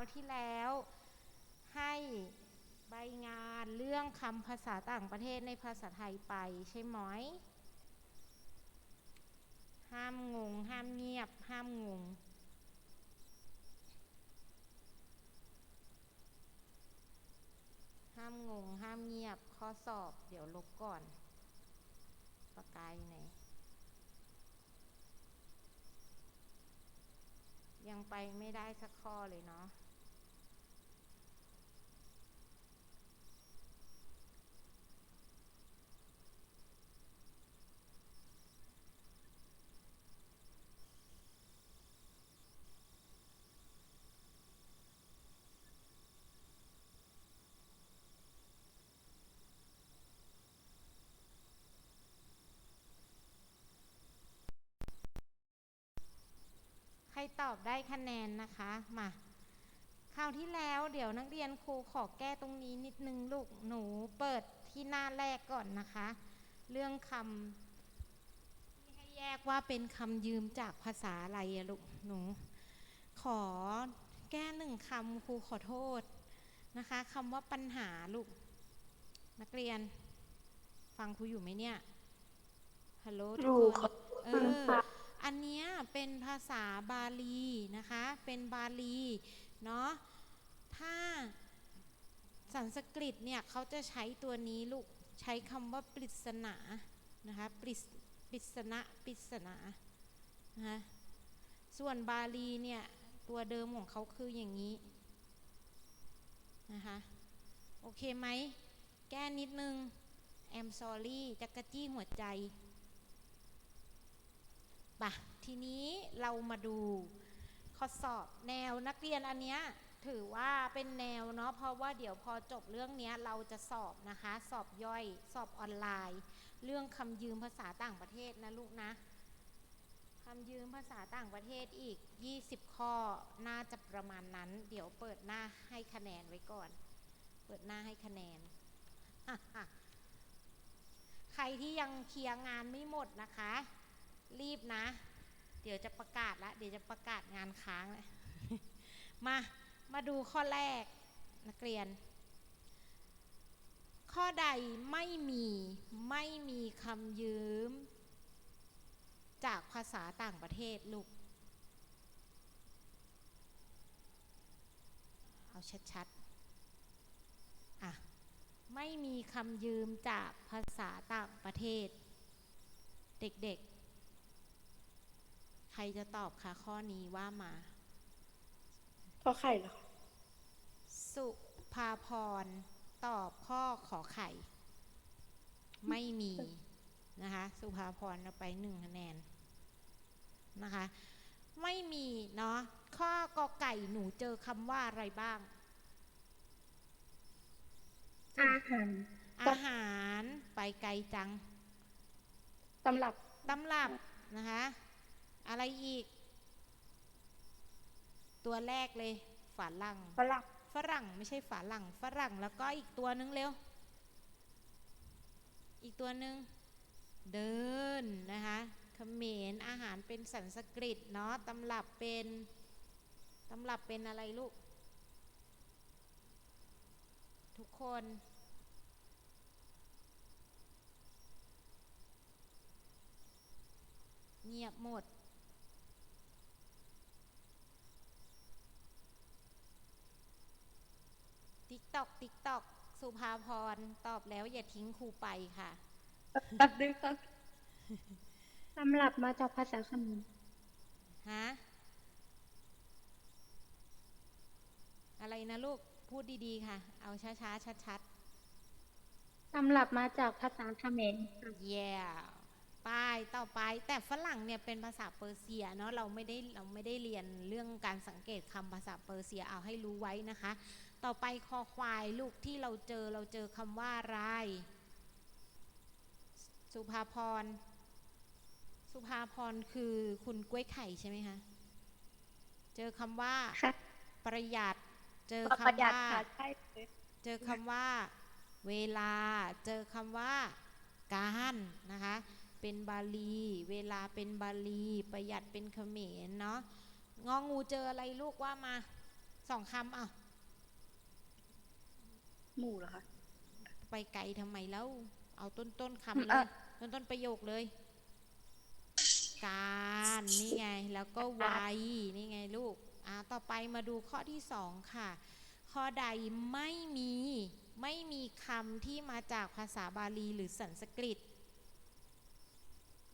ราวที่แล้วให้ใบงานเรื่องคำภาษาต่างประเทศในภาษาไทยไปใช่ไหมห้ามงง ห้ามเงียบ ห้ามงง ห้ามงง ห้ามเงียบ ข้อสอบเดี๋ยวลบก่อนปากกายไหนยังไปไม่ได้สักข้อเลยเนาะ รตอบได้คะแนนนะคะมาคราวที่แล้วเดี๋ยวนักเรียนครูขอแก้ตรงนี้นิดนึงลูกหนูเปิดที่หน้าแรกก่อนนะคะ เรื่องคำที่ให้แยกว่าเป็นคำยืมจากภาษาอะไรลูกหนู ขอแก้หนึ่งคำครูขอโทษนะคะคำว่าปัญหาลูกนักเรียน ฟังครูอยู่ไหมเนี่ยฮัลโหลทุกคนเออ อันนี้เป็นภาษาบาลีนะคะ เป็นบาลีเนาะ ถ้าสันสกฤตเนี่ยเขาจะใช้ตัวนี้ลูก ใช้คำว่าปริศนานะคะ ปริปริศนะปริศนานะคะส่วนบาลีเนี่ยตัวเดิมของเขาคืออย่างนี้นะคะ โอเคไหม แก้นิดนึง I'm sorry จักรจี้หัวใจ ปะทีนี้เรามาดูข้อสอบแนวนักเรียนอันเนี้ยถือว่าเป็นแนวเนาะเพราะว่าเดี๋ยวพอจบเรื่องเนี้ยเราจะสอบนะคะ สอบย่อยสอบออนไลน์ เรื่องคำยืมภาษาต่างประเทศนะลูกนะคำยืมภาษาต่างประเทศอีก 20 ข้อน่าจะประมาณนั้น เดี๋ยวเปิดหน้าให้คะแนนไว้ก่อน เปิดหน้าให้คะแนน ใครที่ยังเคลียร์งานไม่หมดนะคะ รีบนะ เดี๋ยวจะประกาศละเดี๋ยวจะประกาศงานค้างเลยมา มาดูข้อแรกนักเรียน ข้อใดไม่มีไม่มีคำยืม จากภาษาต่างประเทศลูก เอาชัดๆ อะ ไม่มีคำยืมจากภาษาต่างประเทศ เด็ก รจะตอบคะข้อนี้ว่ามาขอไข่เหรอคะสุภาพรตอบข้อขอไข่ ไม่มีนะคะ สุภาพรเอาไปหนึ่งคะแนนนะคะ ไม่มีเนาะข้อกอไก่หนูเจอคำว่าอะไรบ้าง อาหาร อาหารไปไกลจังตำรับตำรับนะคะ อะไรอีก ตัวแรกเลยฝรั่งฝรั่งฝรั่งไม่ใช่ฝรั่งฝรั่งแล้วก็อีกตัวนึงเร็ว อีกตัวหนึ่งเดินนะคะเขมรอาหารเป็นสันสกฤตเนาะตำรับเป็นตำรับเป็นอะไรลูก ทุกคน เงียบหมด ติ๊กตอกติ๊กตอกสุภาพรตอบแล้วอย่าทิ้งครูไปค่ะแป๊บนึงครับตำรับมาจากภาษาเขมรฮะอะไรนะลูกพูดดีๆค่ะ เอาช้าๆชัดตำรับมาจากภาษาเขมรค่ะๆ yeah ป้ายต่อไป แต่ฝรั่งเนี่ยเป็นภาษาเปอร์เซียเนาะเราไม่ได้เราไม่ได้เรียนเรื่องการสังเกตคำภาษาเปอร์เซียเอาให้รู้ไว้นะคะ ต่อไปคอควายลูกที่เราเจอเราเจอคำว่าอะไร สุภาพร สุภาพรคือคุณกล้วยไข่ใช่ไหมคะ เจอคำว่าค่ะประหยัด เจอประหคำยัดว่าค่ะใช่เลยเจอคำว่า เวลา เจอคำว่า การนะคะ เป็นบาลี เวลาเป็นบาลี ประหยัดเป็นเขมรเนาะงองูเจออะไรลูกว่ามาสองคำอะ หมู่เหรอคะ ไปไกลทำไมแล้ว เอาต้นต้นๆคำเลอะยต้นต้นๆประโยคเลย การนี่ไง แล้วก็ไวนี่ไงลูกอ่าต่อไปมาดูข้อที่สองค่ะ ข้อใดไม่มีไม่มีคำที่มาจากภาษาบาลีหรือสันสกฤต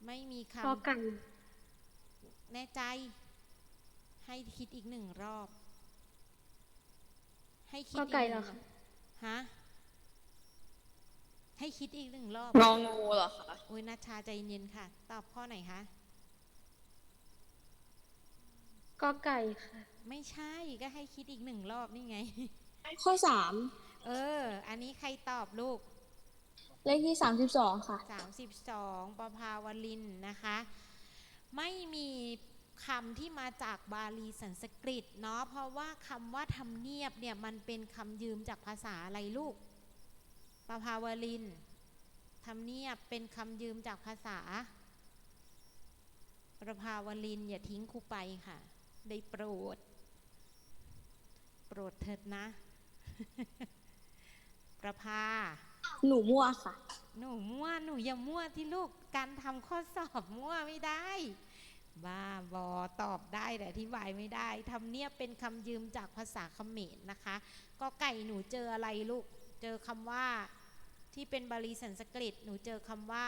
ไม่มีคกอไก่ำแน่ใจ ให้คิดอีกหนึ่งรอบ ให้คิดกออีกไก่หเหรนึ่องคะ ฮะให้คิดอีกหนึ่งรอบงองูเหรอคะอุ้ยนัชชาใจเย็นค่ะ ตอบข้อไหนคะกอไก่ค่ะ ไม่ใช่ก็ให้คิดอีกหนึ่งรอบนี่ไง ข้อสามเออ อันนี้ใครตอบลูก เลขที่สามสิบสองค่ะ32ประภาวลินนะคะ ไม่มี คำที่มาจากบาลีสันสกฤตเนาะเพราะว่าคำว่าทำเนียบเนี่ยมันเป็นคำยืมจากภาษาอะไรลูกประภาวลินทำเนียบเป็นคำยืมจากภาษาประภาวลินอย่าทิ้งครูไปค่ะ ได้โปรด โปรดเถิดนะ ประภา หนูมั่วค่ะ หนูมั่วหนูอย่ามั่วที่ลูกการทำข้อสอบมั่วไม่ได้ บ้าบอตอบได้แต่อธิบายไม่ได้ทำเนียบเป็นคำยืมจากภาษาเขมรนะคะ ก็ไก่หนูเจออะไรลูก เจอคำว่าที่เป็นบาลีสันสกฤต หนูเจอคำว่า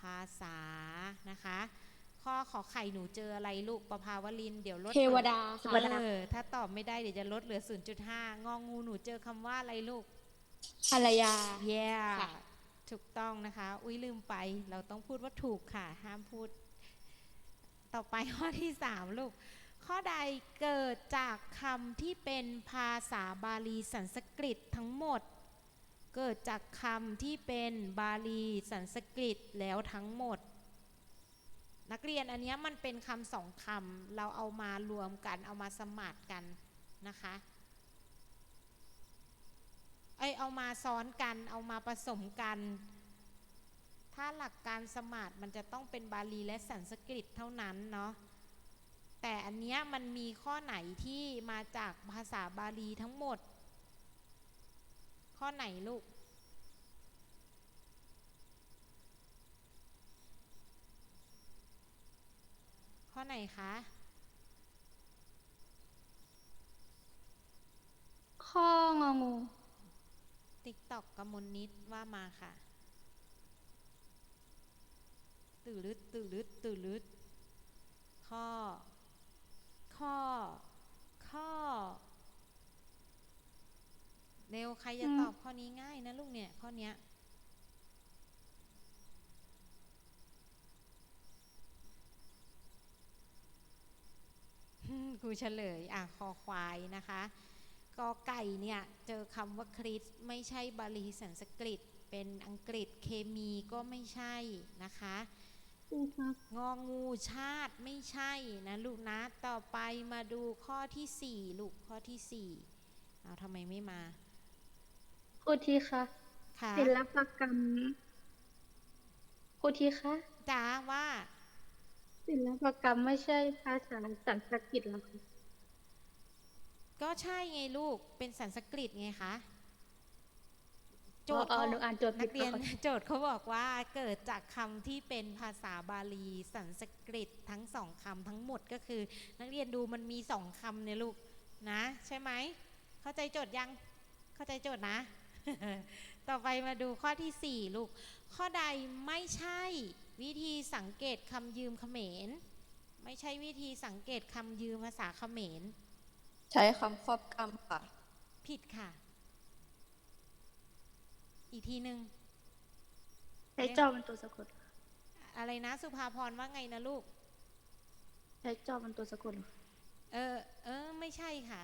ภาษานะคะ ข้อขอไข่หนูเจออะไรลูกประภาวลิน เดี๋ยวลดเทวดาค่ะเออถ้าตอบไม่ได้เดี๋ยวจะลดเหลือ 0.5 งองูหนูเจอคำว่าอะไรลูกภรรยา yeah ค่ะถูกต้องนะคะ อุ้ยลืมไป เราต้องพูดว่าถูกค่ะ ห้ามพูด ต่อไปข้อที่สามลูก ข้อใดเกิดจากคำที่เป็นภาษาบาลีสันสกฤตทั้งหมด เกิดจากคำที่เป็นบาลีสันสกฤตแล้วทั้งหมด นักเรียนอันเนี้ยมันเป็นคำสองคำเราเอามารวมกันเอามาสมาดกันนะคะเอ้ยเอามาซ้อนกันเอามาผสมกัน ถ้าหลักการสมาร์ทมันจะต้องเป็นบาลีและสันสกฤตเท่านั้นเนาะแต่อันเนี้ยมันมีข้อไหนที่มาจากภาษาบาลีทั้งหมด ข้อไหนลูก ข้อไหนคะ ข้ององู ติ๊กตอกกมลนิดว่ามาค่ะ ตื่ลึดตื่ลึดตื่ลึดข้อ ข้อ ข้อ เร็วใครจะอืมตอบข้อนี้ง่ายนะลูกเนี่ย ข้อเนี้ยครูเฉลย อะ คอควายนะคะกอไก่เนี่ย เจอคำว่าคริสไม่ใช่บาลีสันสกฤต เป็นอังกฤษเคมีก็ไม่ใช่นะคะ งองูชาติไม่ใช่นะลูกนะต่อไปมาดูข้อที่สี่ลูกข้อที่สี่เอาทำไมไม่มาพูดทีค่ะค่ะศิลปกรรมพูดทีค่ะจ้าว่า ศิลปกรรมไม่ใช่ภาษาสันสกฤตเหรอคะก็ใช่ไงลูกเป็นสันสกฤตไงคะ โจอ๋อทย์อ๋อเขาหนูอ่านโจทย์ผินัดกเรียนขอโทษโจทย์เขาบอกว่าเกิดจากคำที่เป็นภาษาบาลีสันสกฤตทั้งสองคำทั้งหมดก็คือ นักเรียนดูมันมีสองคำเนี่ยลูกนะ ใช่ไหมเข้าใจโจทย์ยังเข้าใจโจทย์นะ ต่อไปมาดูข้อที่สี่ลูก ข้อใดไม่ใช่วิธีสังเกตคำยืมเขมร ไม่ใช่วิธีสังเกตคำยืมภาษาเขมร ใช้คำครอบกรรมค่ะ ผิดค่ะ อีกทีหนึ่งใช้จอเป็นตัวสะกด อะไรนะ สุภาพรว่าไงนะลูก ใช้จอเป็นตัวสะกดเหรอเออ เออ ไม่ใช่ค่ะ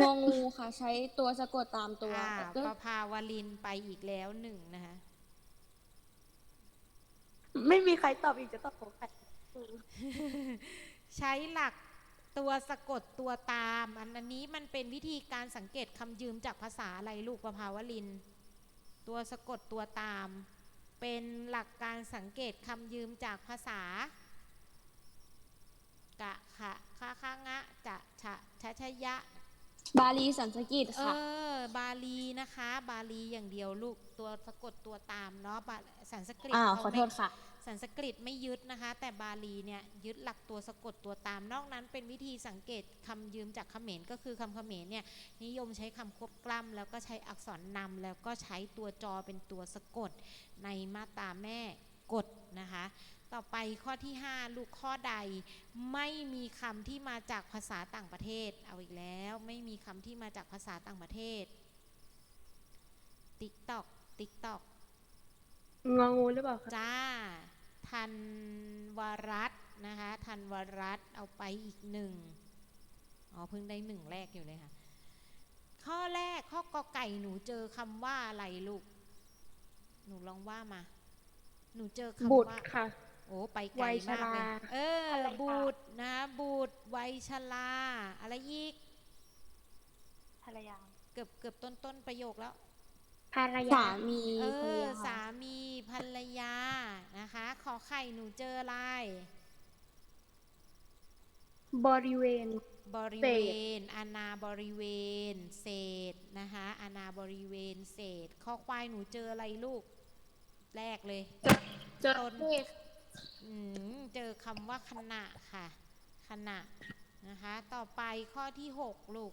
งองูค่ะ ใช้ตัวสะกดตามตัวอ่าแล้วประภาวลินไปอีกแล้วหนึ่งนะคะ ไม่มีใครตอบอีกจะตอบของใครใช้หลักตัวสะกดตัวตามอันอันนี้มันเป็นวิธีการสังเกตคำยืมจากภาษาอะไรลูกประภาวลิน ตัวสะกดตัวตาม เป็นหลักการสังเกตคำยืมจากภาษากะขะคะคะงะจะฉะชะชะยะ บาลีสันสกฤตเอค่ะ อบาลีนะคะ บาลีอย่างเดียวลูกตัวสะกดตัวตามเนาะบาสันสกฤตอ้าวเขาขอไม่โทษค่ะ สันสกฤตไม่ยึดนะคะ แต่บาลีเนี่ยยึดหลักตัวสะกดตัวตามนอกนั้นเป็นวิธีสังเกตคำยืมจากเขมรก็คือคำเขมรเนี่ยนิยมใช้คำควบกล้ำแล้วก็ใช้อักษรนำแล้วก็ใช้ตัวจอเป็นตัวสะกดในมาตราแม่กดนะคะ ต่อไปข้อที่ 5 ลูกข้อใดไม่มีคำที่มาจากภาษาต่างประเทศ เอาอีกแล้วไม่มีคำที่มาจากภาษาต่างประเทศติ๊กตอกติ๊กตอกงองูหรือเปล่าคะจ้า ทันวรัตน์นะคะทันวรัตน์เอาไปอีกหนึ่งอ๋อเพิ่งได้หนึ่งแรกอยู่เลยค่ะ ข้อแรกข้อกอไก่หนูเจอคำว่าอะไรลูก หนูลองว่ามา หนูเจอคำบุตรว่าค่ะโอ้ไปไกลวัยชมากเลยราเอออะไรคะบุตรนะบุตรวัยชราอะไรอีกภรรยาเกือบเกือบต้นต้นประโยคแล้ว ภรรสายามีเอภรรอยาสามีภรรยานะคะ ขอไข่หนูเจออะไร บริเวณ บริเศเวษณอาณาบริเวณ เศษนะคะอาณาบริเวณ เศษข้อควายหนูเจออะไรลูก แรกเลยเจอต้นเมฆอืมเจอคำว่าขณะค่ะขณะนะคะ ต่อไปข้อที่6ลูก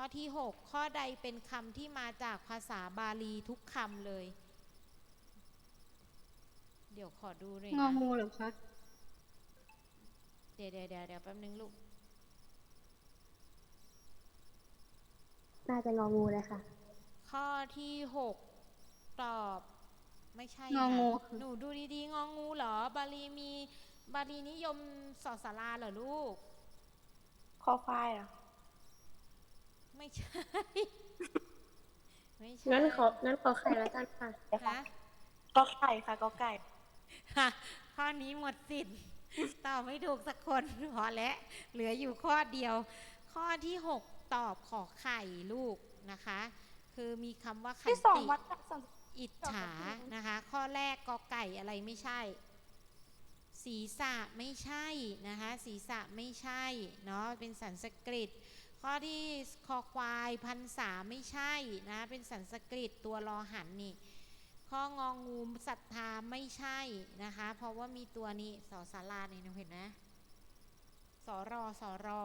ข้อที่ 6 ข้อใดเป็นคำที่มาจากภาษาบาลีทุกคำเลย เดี๋ยวขอดูหน่อยงอนะงูเหรอคะเดี๋ยวเดี๋ยวเดี๋ยวเดี๋ยวแป๊บนึงลูก น่าจะงองูเลยค่ะ ข้อที่ 6 ตอบไม่ใช่งองูค่ะ หนูดูดีๆ งองูเหรอ บาลีมีบาลีนิยมสอสาราเหรอลูก คอควายเหรอ ไม่ใช่ ไม่ใช่งั้นของั้นขอไข่แล้วกันค่ะฮะก็ไก่ค่ะก็ไก่ฮะข้อนี้หมดสิทธิ์ตอบไม่ถูกสักคนพอแล้วเหลืออยู่ข้อเดียว ข้อที่6ตอบขอไข่ลูกนะคะ คือมีคำว่าขันที่สองติวัดสัน อิจฉานะคะ ข้อแรกกอไก่อะไรไม่ใช่ ศีรษะไม่ใช่นะคะ ศีรษะไม่ใช่เนาะเป็นสันสกฤต ข้อที่คอควายพันษาไม่ใช่นะเป็นสันสกฤตตัวรอหันนี่ข้ององูศรัทธาไม่ใช่นะคะ เพราะว่ามีตัวนี้สอสาราเนี่ยหนูเห็นนะสอรอสอรอ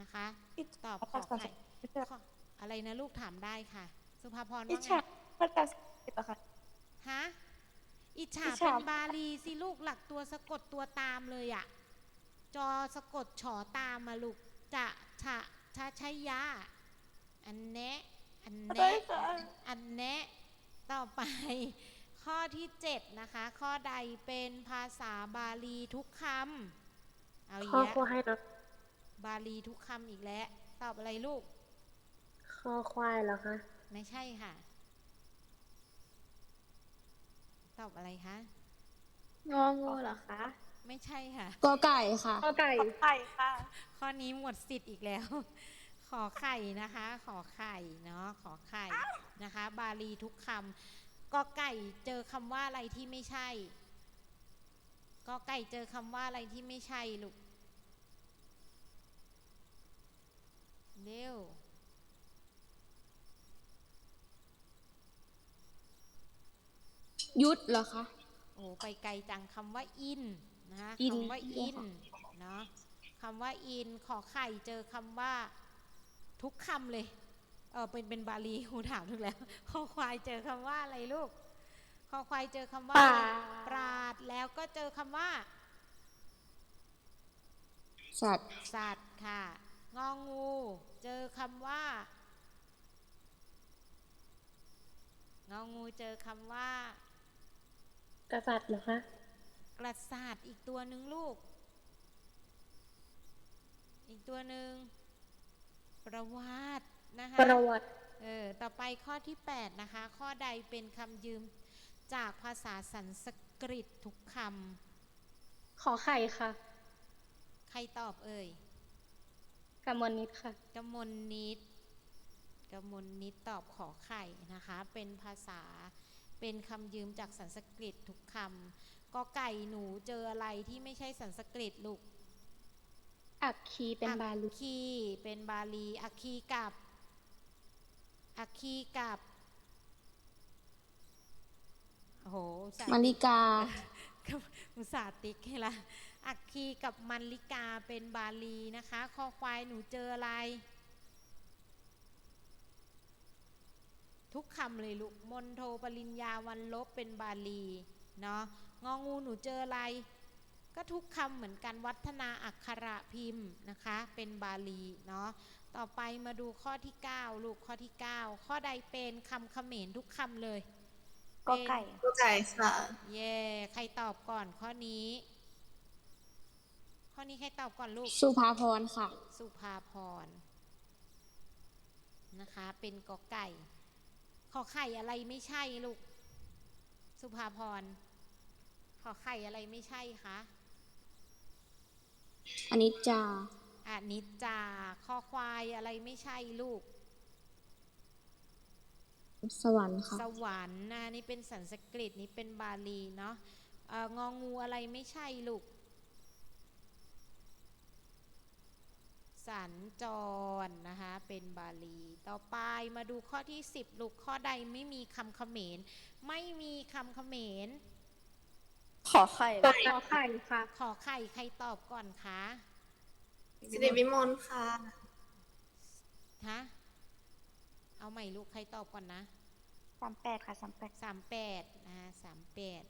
นะคะตอบขอไข่ข้ออะไรนะลูกถามได้ค่ะ สุภาพรอิจว่าไงฉาภาษาสันสกฤตเหรอคะฮะอิจฉาอิจฉาเป็นบาลีสิลูกหลักตัวสะกดตัวตามเลยอะจอสะกดฉอตามมาลูกจะฉะ ชะชัยยะอันแนะอันได้แนะค่ะอันแนะต่อไป ข้อที่เจ็ดนะคะ ข้อใดเป็นภาษาบาลีทุกคำเอาอีกคอแล้วควายเนาะบาลีทุกคำอีกแล้ว ตอบอะไรลูกคอควายเหรอคะ ไม่ใช่ค่ะ ตอบอะไรคะงองูเหรอคะ ไม่ใช่ค่ะ กอไก่ค่ะก็ไก่ไก่ค่ะ ข้อนี้หมดสิทธิ์อีกแล้ว ขอไข่นะคะ ขอไข่เนาะขอไข่นะคะ บาลีทุกคำกอไก่เจอคำว่าอะไรที่ไม่ใช่กอไก่เจอคำว่าอะไรที่ไม่ใช่ลูกเร็วยุทธเหรอคะ โอ้ไปไกลจังคำว่าอิน นะคะอินคำว่าอินเนาะคำว่าอินขอไข่เจอคำว่าทุกคำเลยเออเป็นเป็นบาลีครูถามถูกแล้วขอควายเจอคำว่าอะไรลูกขอควายเจอคำว่าปอะไรราดปราดแล้วก็เจอคำว่า สัตว์สัตว์ค่ะ งองู เจอคำว่า งองูเจอคำว่ากษัตริย์เหรอคะ กระสาดอีกตัวหนึ่งลูก อีกตัวหนึ่งประวัตินะคะประวัติเออต่อไปข้อที่ 8 นะคะ ข้อใดเป็นคำยืมจากภาษาสันสกฤตทุกคขอไข่ค่ะำใครตอบเอ่ยกมลนิดค่ะกมลนิดกมลนิดตอบขอไข่นะคะ เป็นภาษา เป็นคำยืมจากสันสกฤตทุกคำกอไก่หนูเจออะไรที่ไม่ใช่สันสกฤตลูกอักคีเป็นบาลีอัคคีเป็นบาลีอัคคีกับอัคคีกับโอ้โหอุตส่าห์มาริกากับอุตสาห์ติ๊กให้ละอัคคีกับมันลิกาเป็นบาลีนะคะคอควายหนูเจออะไร ทุกคำเลยลูกมนโทปริญญาวันลบเป็นบาลีเนาะงองูหนูเจออะไร ก็ทุกคำเหมือนกันวัฒนาอักขระพิมพ์นะคะ เป็นบาลีเนาะต่อไปมาดูข้อที่ 9 ลูกข้อที่ 9 ข้อใดเป็นคำเขมรทุกคำเลยกอไก่เป็นไก่ค่ะ เย่ใครตอบก่อนข้อนี้ ข้อนี้ใครตอบก่อนลูก สุภาพรค่ะ สุภาพรนะคะ เป็นกอไก่ ขอไข่อะไรไม่ใช่ลูก สุภาพร ขอไข่อะไรไม่ใช่คะอนิจจาอานิจจาคอควายอะไรไม่ใช่ลูก สวรรค์ค่ะ สวรรค์นะนี่เป็นสันสกฤตนี่เป็นบาลีเนาะเอ่ององูอะไรไม่ใช่ลูก สัญจรนะคะ เป็นบาลี ต่อไปมาดูข้อที่ 10 ลูกข้อใดไม่มีคำเขมร ไม่มีคำเขมร ขอไข่กอไข่ค่ะ ขอไข่ใครตอบก่อนคะสิริวิมลค่ะฮะเอาใหม่ลูกใครตอบก่อนนะสามแปดค่ะสามแปดสามแปดนะคะสามแปด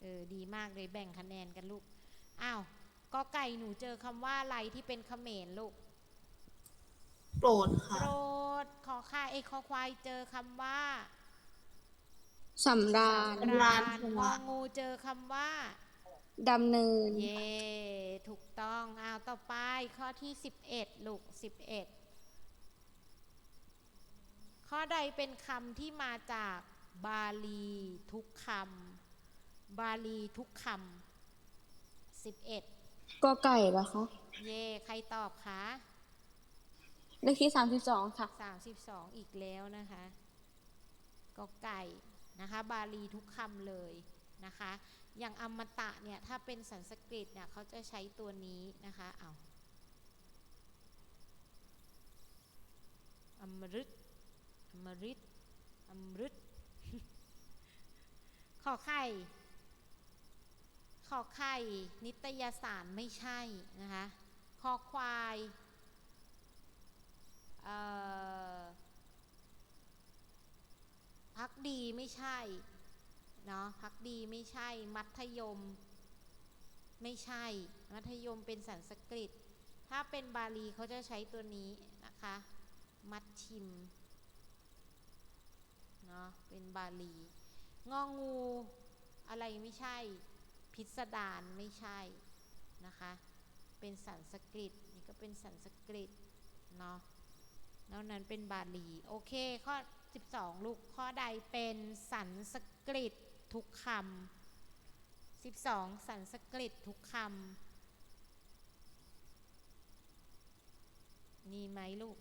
เออดีมากเลยแบ่งคะแนนกันลูก อ้าว ก็ไก่หนูเจอคำว่าอะไรที่เป็นเขมรลูกโปรดค่ะโปรดขอค่าเอยขอควายเจอคำว่าสำราญสำราญงองูเจอคำว่าดำเนิน เย่ถูกต้องอ้าวต่อไปข้อที่สิบเอ็ดลูกสิบเอ็ดข้อใดเป็นคำที่มาจากบาลีทุกคำบาลีทุกคำสิบเอ็ด กอไก่เหรอคะ เย่ใครตอบคะเลขที่สามสิบสองค่ะ สามสิบสองอีกแล้วนะคะก็ไก่นะคะ บาลีทุกคำเลยนะคะ อย่างอมตะเนี่ย ถ้าเป็นสันสกฤตเนี่ยเขาจะใช้ตัวนี้นะคะเอาอมฤตอมฤตอมฤตขอไข่ ขอไข่ นิตยสารไม่ใช่ นะคะคอควายพักดีไม่ใช่ เนาะพักดีไม่ใช่ มัธยม ไม่ใช่ มัธยมเป็นสันสกฤต ถ้าเป็นบาลีเขาจะใช้ตัวนี้นะคะ มัดชิม เนาะเป็นบาลี งองู อะไรไม่ใช่ พิสดารไม่ใช่นะคะ เป็นสันสกฤตนี่ก็เป็นสันสกฤตเนาะนอกนั้นเป็นบาลี โอเค ข้อ 12 ลูก ข้อใดเป็นสันสกฤตทุกคำ12 สันสกฤตทุกคำมีไหมลูก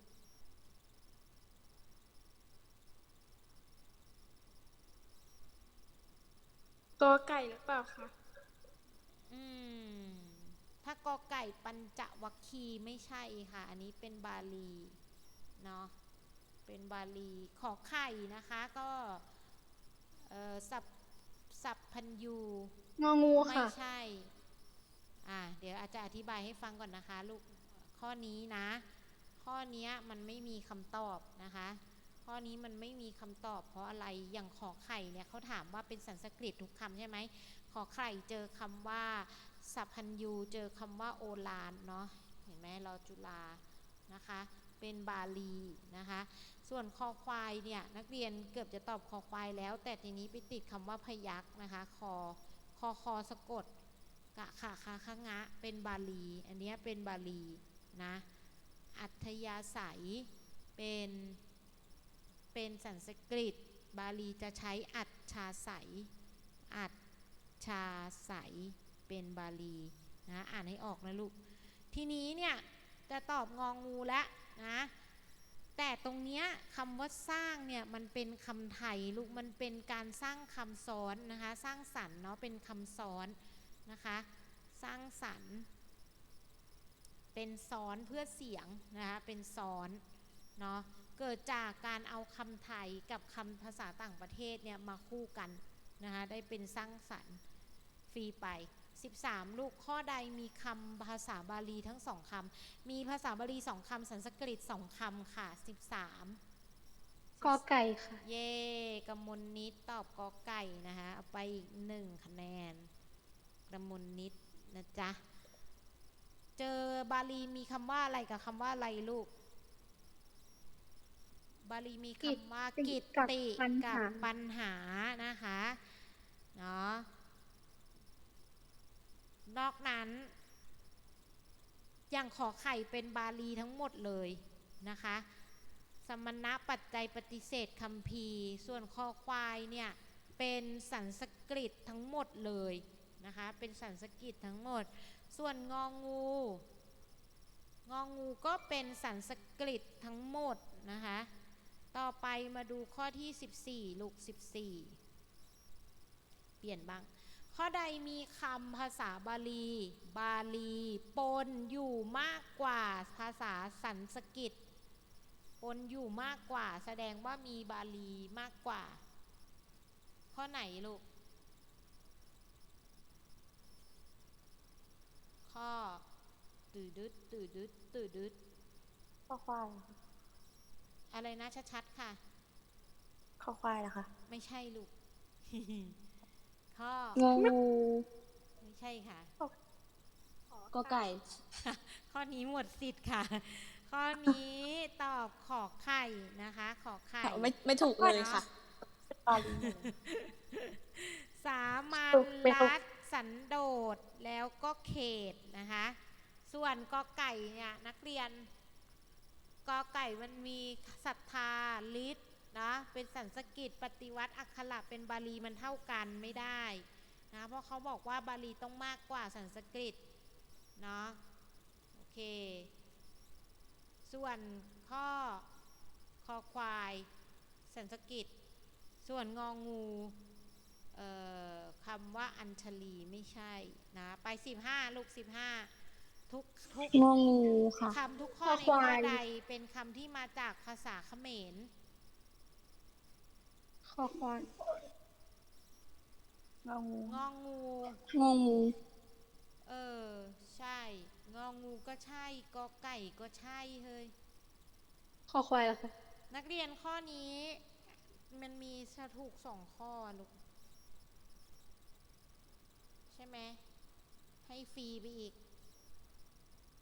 กอไก่หรือเปล่าคะ อืมถ้ากอไก่ปัญจวัคคีย์ไม่ใช่ค่ะ อันนี้เป็นบาลีเนาะเป็นบาลีขอไข่นะคะก็เอ่อสับสับพันยูงองูไม่ค่ะใช่อ่าเดี๋ยวอาจจะอธิบายให้ฟังก่อนนะคะ ลูกข้อนี้นะ ข้อเนี้ยมันไม่มีคำตอบนะคะ ข้อนี้มันไม่มีคำตอบเพราะอะไรอย่างขอไข่เนี่ยเขาถามว่าเป็นสันสกฤตทุกคำใช่ไหมข อไข่เจอคำว่าสัพพัญยูเจอคำว่าโอลานเนาะเห็นไหมเราจุฬานะคะเป็นบาลีนะคะ ส่วนคอควายเนี่ยนักเรียนเกือบจะตอบคอควายแล้ว แต่ทีนี้ไปติดคำว่าพยักนะคะคอคอคอสะกดกะขาคาคะงะเป็นบาลี อันนี้เป็นบาลีนะอัธยาศัยเป็นเป็นสันสกฤต บาลีจะใช้อัจฉาศัยอัจ ชาศัยเป็นบาลีนะอ่านให้ออกนะลูก ทีนี้เนี่ยจะตอบงองูแล้วนะแต่ตรงเนี้ยคำว่าสร้างเนี่ยมันเป็นคำไทยลูกมันเป็นการสร้างคำซ้อนนะคะสร้างสรรค์เนาะเป็นคำซ้อนนะคะสร้างสรรค์เป็นซ้อนเพื่อเสียงนะคะเป็นซ้อนเนาะเกิดจากการเอาคำไทยกับคำภาษาต่างประเทศเนี่ยมาคู่กัน นะคะได้เป็นสร้างสรรค์ฟรีไป 13 ลูกข้อใดมีคำภาษาบาลีทั้งสองคำมีภาษาบาลีสองคำสันสกฤตสองคำค่ะ 13กอไก่ค่ะ เย่กำมลนิดตอบกอไก่นะคะเอาไปอีกหนึ่งคะแนนกำมลนิดนะจ๊ะ เจอบาลีมีคำว่าอะไรกับคำว่าอะไรลูก บาลีมีคำว่ากิกิตติกับปัญหานะคะเนาะนอกนั้น อย่างขอไข่เป็นบาลีทั้งหมดเลยนะคะ สมณะปัจจัยปฏิเสธคำพีส่วนคอควายเนี่ยเป็นสันสกฤตทั้งหมดเลยนะคะ เป็นสันสกฤตทั้งหมด ส่วนงองู งองูก็เป็นสันสกฤตทั้งหมดนะคะ ต่อไปมาดูข้อที่ 14 ลูก 14 เปลี่ยนบ้าง ข้อใดมีคำภาษาบาลี บาลีปนอยู่มากกว่าภาษาสันสกฤตปนอยู่มากกว่า แสดงว่ามีบาลีมากกว่า ข้อไหนลูก ข้อตื่ดึดตื่ดึดตื่ดึดข้อควาย อะไรนะชัดๆค่ะข้อควายนะคะไม่ใช่ลูกข้ององูไม่ใช่ค่ะกอไก่ ข้อนี้หมดสิทธิ์ค่ะ ข้อนี้ตอบขอไข่นะคะ ขอไข่ไม่ไม่ถูกเลยค่ะบาลีหนึ่งสามัญถูกไม่ถูกรัฐสันโดษแล้วก็เขตนะคะ ส่วนกอไก่เนี่ยนักเรียน กอไก่มันมีศรัทธาฤทธิ์นะเป็นสันสกฤตปฏิวัติอักขระเป็นบาลีมันเท่ากันไม่ได้นะเพราะเขาบอกว่าบาลีต้องมากกว่าสันสกฤตเนาะโอเค ส่วนข้อคอควายสันสกฤตส่วนงองูคำว่าอัญชลีไม่ใช่นะไป 15 ลูก 15 ทุกทุกงองูค่ะ คำทุกข้อข้อในคข้อวายใดเป็นคำที่มาจากภาษาเขมรคอควายงองูงองูงองู เออ ใช่ งองูก็ใช่กอไก่ก็ใช่เฮ้ยคอควายเหรอคะนักเรียนข้อนี้ มันมีจะถูกสองข้อลูก ใช่ไหมให้ฟรีไปอีก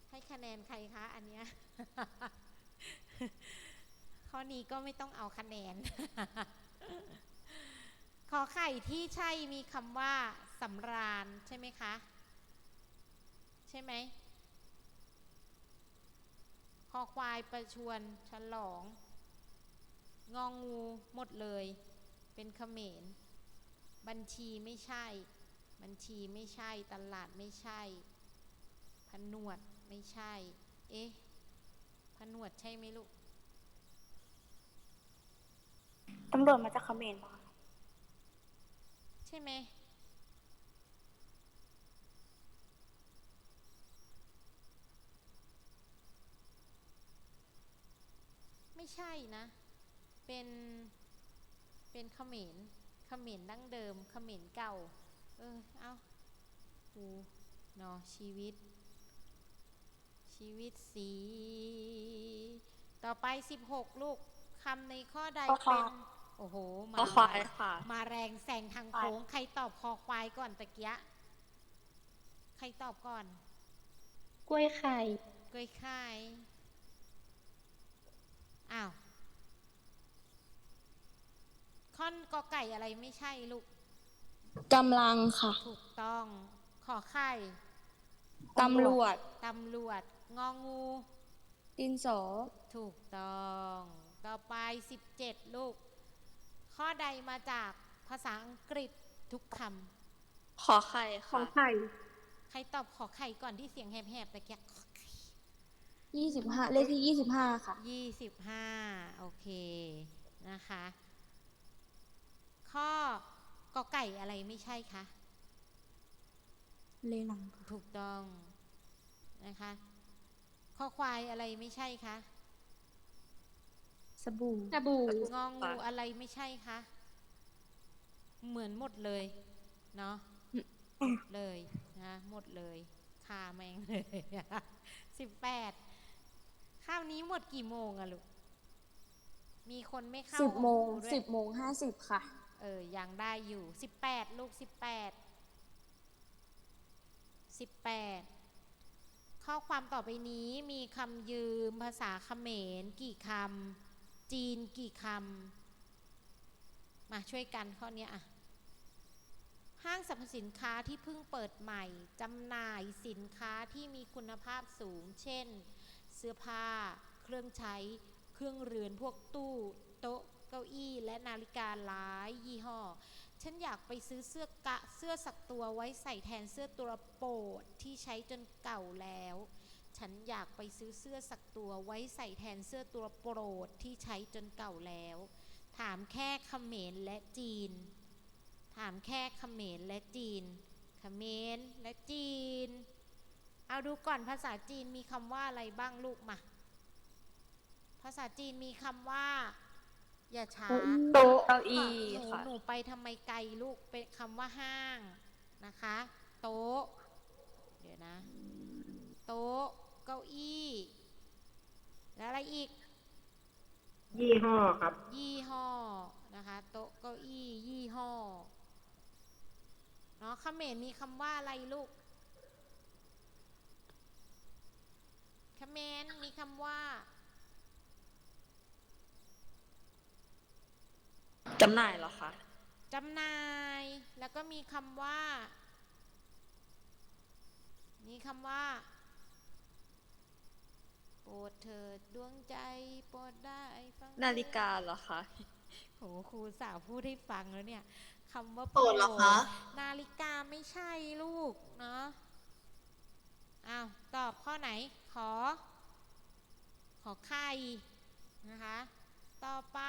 ให้คะแนนใครคะอันเนี้ยข้อนี้ก็ไม่ต้องเอาคะแนน ขอไข่ที่ใช่มีคำว่าสำราญใช่ไหมคะ ใช่ไหมคอควายประชวนฉลอง งองูหมดเลย เป็นเขมร บัญชีไม่ใช่ บัญชีไม่ใช่ ตลาดไม่ใช่ ผนวด ไม่ใช่ เอ๊ะผนวดใช่ไหมลูก ตำรวจมาจากเขมรปะคะใช่ไหม ไม่ใช่นะ เป็น เป็นเขมร เขมรดั้งเดิม เขมรเก่า เออ เอาดูเนาะชีวิต ชีวิตสี ต่อไป16ลูกคำในข้อใดเป็นโอ้โห มาข้อควายค่ะ มาแรงแซงทางโค้งใครตอบคอควายก่อนตะเกียะใครตอบก่อนกล้วยไข่เกยค่ายอ้าวค่อนกอไก่อะไรไม่ใช่ลูก กำลังค่ะ ถูกต้อง ขอไข่ ตำรวจ ตำรวจ งองู ดินสอ ถูกต้อง ต่อไป 17 ลูก ข้อใดมาจากภาษาอังกฤษทุกคขอไข่ขอค่ะ ไข่ำ ใครตอบขอไข่ก่อนที่เสียงแหบๆตะเกียะยี่สิบห้าเลขที่ยี่สิบห้าค่ะ ยี่สิบห้าโอเค นะคะ ข้อกอไก่อะไรไม่ใช่คะ เลหลังค่ะถูกต้องนะคะ ข้อควายอะไรไม่ใช่คะสบู่สบู่งองูอะไรไม่ใช่คะเหมือนหมดเลย เนาะเลยนะหมดเลยคาแมงเลยสิบแปดข้าวนี้หมดกี่โมงอะลูกมีคนไม่เข้าสิบโมงออกดูด้วยสิบโมงห้าสิบค่ะ เออยังได้อยู่สิบแปดลูกสิบแปดสิบแปด ข้อความต่อไปนี้มีคำยืมภาษาเขมรกี่คำจีนกี่คำมาช่วยกันข้อนี้ยอะห้างสรรพสินค้าที่เพิ่งเปิดใหม่จำหน่ายสินค้าที่มีคุณภาพสูง เช่น เสื้อผ้า เครื่องใช้ เครื่องเรือนพวกตู้ โต๊ะ เก้าอี้ และนาฬิกาหลายยี่ห้อ ฉันอยากไปซื้อเสื้อกะเสื้อสักตัวไว้ใส่แทนเสื้อตัวโปรดที่ใช้จนเก่าแล้ว ฉันอยากไปซื้อเสื้อสักตัวไว้ใส่แทนเสื้อตัวโปรดที่ใช้จนเก่าแล้ว ถามแค่เขมรและจีน ถามแค่เขมรและจีน เขมรและจีน เอาดูก่อนภาษาจีนมีคำว่าอะไรบ้างลูกมา ภาษาจีนมีคำว่า อย่าช้าโต๊ะเก้าอี้หนูค่ะ หนูไปทำไมไกลลูกเป็นคำว่าห้างนะคะ โต๊ะ เดี๋ยวนะ โต๊ะ เก้าอี้ แล้วอะไรอีก ยี่ห้อครับ ยี่ห้อนะคะ โต๊ะเก้าอี้ยี่ห้อเนาะเขมรมีคำว่าอะไรลูกเขมรมีคำว่า จำหน่ายเหรอคะจำหน่าย แล้วก็มีคำว่า มีคำว่า โปรดเถิดดวงใจ โปรดได้ฟังนาฬิกาเหรอคะโหครูสาวพูดให้ฟังแล้วเนี่ยคำว่าโปรดเหรอคะ นาฬิกาไม่ใช่ลูกเนาะอ้าวตอบข้อไหน ขอ ขอไข่นะคะ ต่อไป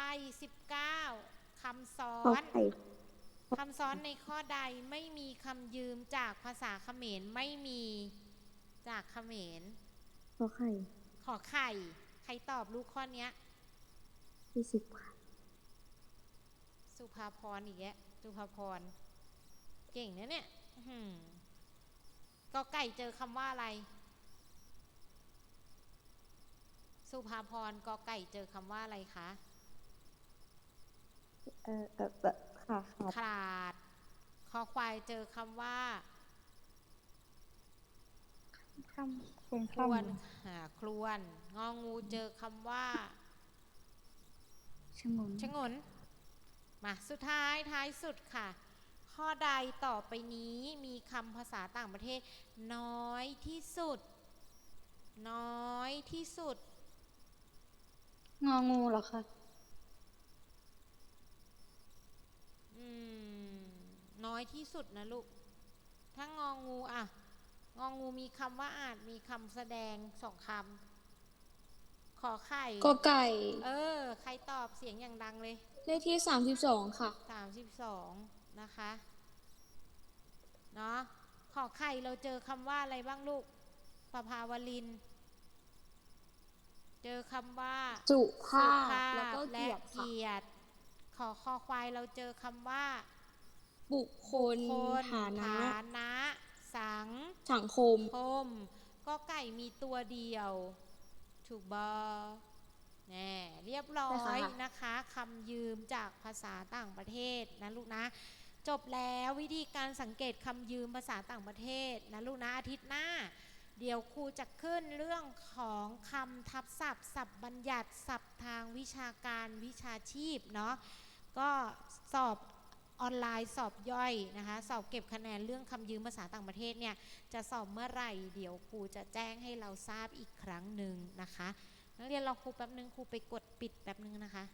19 คำซ้อนคำซ้อนในข้อใดไม่มีคำยืมจากภาษาเขมรไม่มีจากเขมรขอไข่ขอไข่ ใครตอบลูกข้อเนี้ยยี่สิบค่ะสุภาพรอีกแล้วสุภาพร เก่งนะเนี่ยอื้อหือก็ไก่เจอคำว่าอะไร สุภาพรกอไก่เจอคำว่าอะไรคะ เออเออเออค่ะค่ะขาด คอควายเจอคำว่า คำเป็นครวนหาครวน งองูเจอคำว่าชงนชงน มาสุดท้ายท้ายสุดค่ะ ข้อใดต่อไปนี้มีคำภาษาต่างประเทศ น้อยที่สุด น้อยที่สุด งองูเหรอคะ อืม น้อยที่สุดนะลูก ถ้างองูอะงองูมีคำว่าอาจมีคำแสดงสองคำขอไข่ก็ไก่ เออ ใครตอบเสียงอย่างดังเลย เลขที่สามสิบสองค่ะ สามสิบสองนะคะ เนาะขอไข่เราเจอคำว่าอะไรบ้างลูกประภาวลิน เจอคำว่าจุภาสุพภาพ แล้วก็และเกียรติค่ะ เกียรติ ขอคอควายเราเจอคำว่า บุคคลคนฐานะฐานะ สัง สังคมคมก็ไก่มีตัวเดียว ถูกบอแน่เรียบร้อยนะคะคำยืมจากภาษาต่างประเทศนะลูกนะ จบแล้ววิธีการสังเกตคำยืมภาษาต่างประเทศนะลูกนะอาทิตย์หน้า เดี๋ยวครูจะขึ้นเรื่องของคำทับศัพท์ ศัพท์บัญญัติศัพท์ทางวิชาการวิชาชีพเนาะ ก็สอบออนไลน์สอบย่อยนะคะ สอบเก็บคะแนนเรื่องคำยืมภาษาต่างประเทศเนี่ยจะสอบเมื่อไหร่เดี๋ยวครูจะแจ้งให้เราทราบอีกครั้งหนึ่งนะคะ นักเรียนรอครูแป๊บนึงครูไปกดปิดแป๊บนึงนะคะ